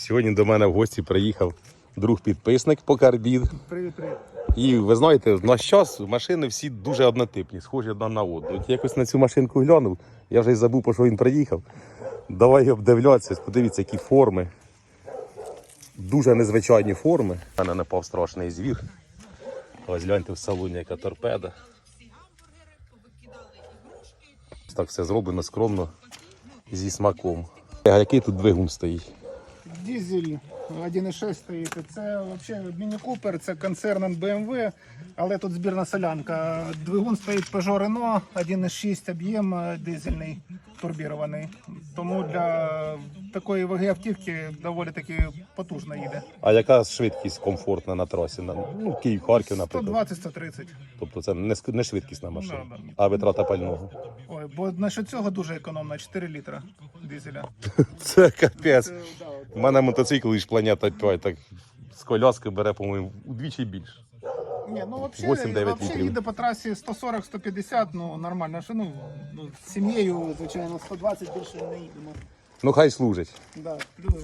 Сьогодні до мене в гості приїхав друг-підписник по карбід. Привіт, привіт. І ви знаєте, в наш час машини всі дуже однотипні, схожі одна на одну. От я якось на цю машинку глянув, я вже й забув, по що він приїхав. Давай обдивлятися, подивіться, які форми. Дуже незвичайні форми. У мене напав страшний звір. Ось гляньте в салоні, яка торпеда. Так все зроблено скромно зі смаком. А який тут двигун стоїть? Дізель 1.6 стоїть. Це взагалі Міні Купер, це концерн BMW, але тут збірна солянка. Двигун стоїть Peugeot Renault, 1.6 об'єм е, дизельний, турбірований. Тому для такої ваги автівки доволі таки потужно їде. А яка швидкість комфортна на трасі? На- Ну, Київ, Харків, наприклад. 120-130. Тобто це не, ск- не швидкісна машина, Да, да. а витрата пального. Ой, бо насчет цього дуже економно, 4 літра дизеля. Це капець. Це, да. У мене мотоцикл із планета 5, так з коляски бере, по-моєму, удвічі більше. Ні, ну взагалі, 8-9 вообще літрів. їде по трасі 140-150, ну нормально. Що, ну, ну, з сім'єю, звичайно, 120 більше не їдемо. Ну хай служить. Да, плюс